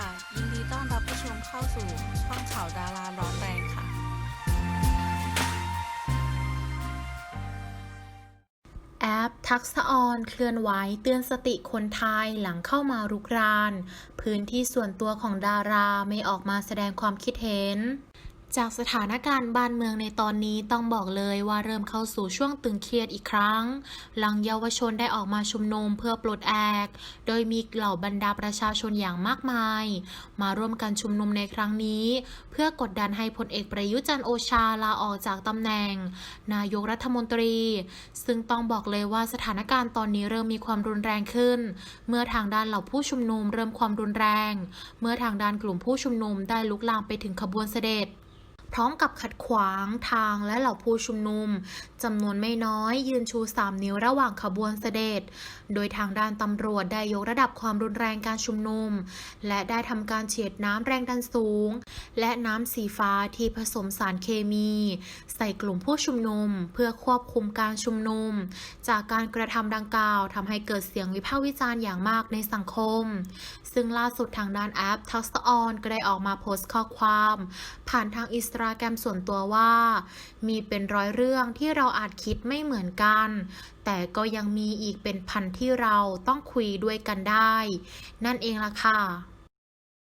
ค่ะ ยินดีต้อนรับผู้ชมเข้าสู่ช่องข่าวดาราร้อนแรงค่ะ แอปทักษะออนเคลื่อนไหวเตือนสติคนไทยหลังเข้ามารุกราน พื้นที่ส่วนตัวของดาราไม่ออกมาแสดงความคิดเห็น จากสถานการณ์บ้านเมืองในตอนนี้ต้องบอกเลยว่าเริ่มเข้าสู่ช่วงตึงเครียดอีกครั้ง หลังเยาวชนได้ออกมาชุมนุมเพื่อปลดแอก โดยมีเหล่าบรรดาประชาชนอย่างมากมาย มาร่วมกันชุมนุมในครั้งนี้ เพื่อกดดันให้พลเอกประยุจันโอชาลาออกจากตำแหน่ง นายกรัฐมนตรี ซึ่งต้องบอกเลยว่าสถานการณ์ตอนนี้เริ่มมีความรุนแรงขึ้น เมื่อทางด้านเหล่าผู้ชุมนุมเริ่มความรุนแรง เมื่อทางด้านกลุ่มผู้ชุมนุมได้ลุกลามไปถึงขบวนเสด็จ พร้อมกับขัดขวางทางและเหล่าผู้ชุมนุมจำนวนไม่น้อยยืนชู 3 นิ้วระหว่างขบวนเสด็จ โดยทางด้านตำรวจได้ยกระดับความรุนแรงการชุมนุม และได้ทำการเฉียดน้ำแรงดันสูง และน้ำสีฟ้าที่ผสมสารเคมี ใส่กลุ่มผู้ชุมนุม เพื่อควบคุมการชุมนุม จากการกระทำดังกล่าวทำให้เกิดเสียงวิพากษ์วิจารณ์อย่างมากในสังคม ซึ่งล่าสุดทางด้านแอปทักษออนก็ได้ออกมาโพสต์ข้อความ ผ่านทางอินสตาแกรมส่วนตัวว่า มีเป็นร้อยเรื่องที่เราอาจคิดไม่เหมือนกัน แต่ก็ยังมีอีกเป็นพันที่เราต้องคุยด้วยกันได้ นั่นเองล่ะค่ะ